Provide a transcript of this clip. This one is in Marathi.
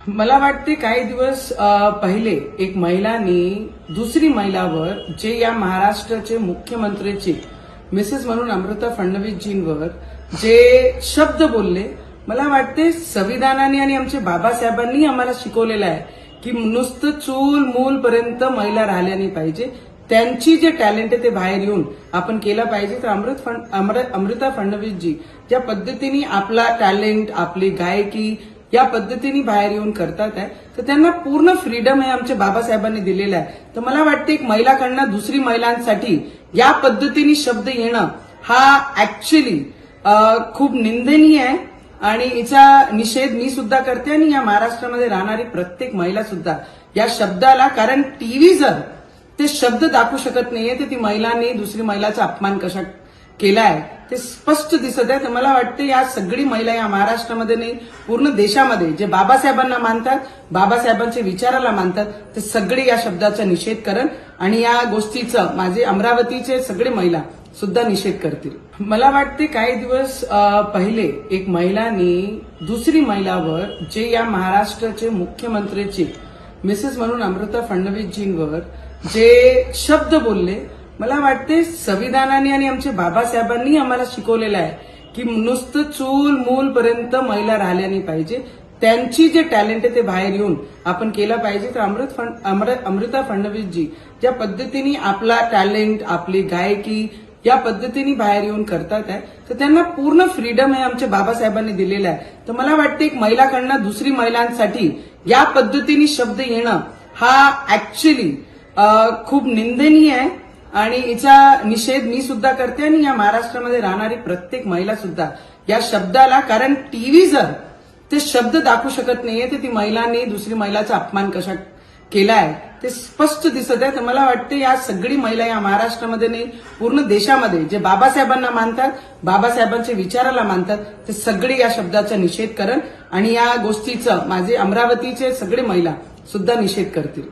मला वाटते काही दिवस पहिले एक महिलांनी दुसरी महिलावर जे या महाराष्ट्राचे मुख्यमंत्रीची मिसेस म्हणून अमृता फडणवीसजींवर जे शब्द बोलले मला वाटते संविधानाने आणि आमचे बाबासाहेबांनी आम्हाला शिकवलेलं आहे की नुसतं चूल मूल पर्यंत महिला राहिल्या नाही पाहिजे. त्यांची जे टॅलेंट आहे ते बाहेर येऊन आपण केलं पाहिजे. तर अमृत फड अमृता फडणवीसजी ज्या पद्धतीने आपला टॅलेंट आपली गायकी या पद्धतीने बाहेर येऊन करतात आहे. तर त्यांना पूर्ण फ्रीडम हे आमच्या बाबासाहेबांनी दिलेलं आहे. तर मला वाटतं एक महिलाकडनं दुसरी महिलांसाठी या पद्धतीने शब्द येणं हा ऍक्च्युली खूप निंदनीय आहे. आणि याचा निषेध मी सुद्धा करते आणि या महाराष्ट्रामध्ये राहणारी प्रत्येक महिला सुद्धा या शब्दाला कारण टीव्ही जर ते शब्द दाखवू शकत नाहीये तर ती महिलांनी दुसरी महिलाचा अपमान कशा केलाय ते स्पष्ट दिसत आहे. तर मला वाटतं या सगळी महिला या महाराष्ट्रामध्ये नाही पूर्ण देशामध्ये जे बाबासाहेबांना मानतात बाबासाहेबांच्या विचाराला मानतात ते सगळे या शब्दाचा निषेध करण आणि या गोष्टीचं माझे अमरावतीचे सगळे महिला सुद्धा निषेध करतील. मला वाटते काही दिवस पहिले एक महिलांनी दुसरी महिलावर जे या महाराष्ट्राचे मुख्यमंत्रीचे मिसेस म्हणून अमृता फडणवीसजींवर जे शब्द बोलले मला वाटते संविधानाने आणि आमच्या बाबासाहेबांनी आम्हाला शिकवलेलं आहे की नुसतं चूल मूल पर्यंत महिला राहिल्या नाही पाहिजे. त्यांची जे टॅलेंट आहे ते बाहेर येऊन आपण केलं पाहिजे. तर अमृत फंड अमर- अमृता फडणवीसजी ज्या पद्धतीने आपला टॅलेंट आपली गायकी या पद्धतीने बाहेर येऊन करतात आहे तर त्यांना पूर्ण फ्रीडम हे आमच्या बाबासाहेबांनी दिलेलं आहे. तर मला वाटते एक महिलाकडनं दुसरी महिलांसाठी या पद्धतीने शब्द येणं हा ऍक्च्युली खूप निंदनीय आहे. आणि याचा निषेध मी सुद्धा करते आणि या महाराष्ट्रामध्ये राहणारी प्रत्येक महिला सुद्धा. या शब्दाला कारण टीव्ही जर ते शब्द दाखवू शकत नाहीये तर ती महिलांनी दुसरी महिलाचा अपमान कशा केलाय ते स्पष्ट दिसत आहे. तर मला वाटते या सगळी महिला या महाराष्ट्रामध्ये नाही पूर्ण देशामध्ये जे बाबासाहेबांना मानतात बाबासाहेबांच्या विचाराला मानतात ते सगळे या शब्दाचा निषेध करण आणि या गोष्टीचं माझे अमरावतीचे सगळे महिला सुद्धा निषेध करतील.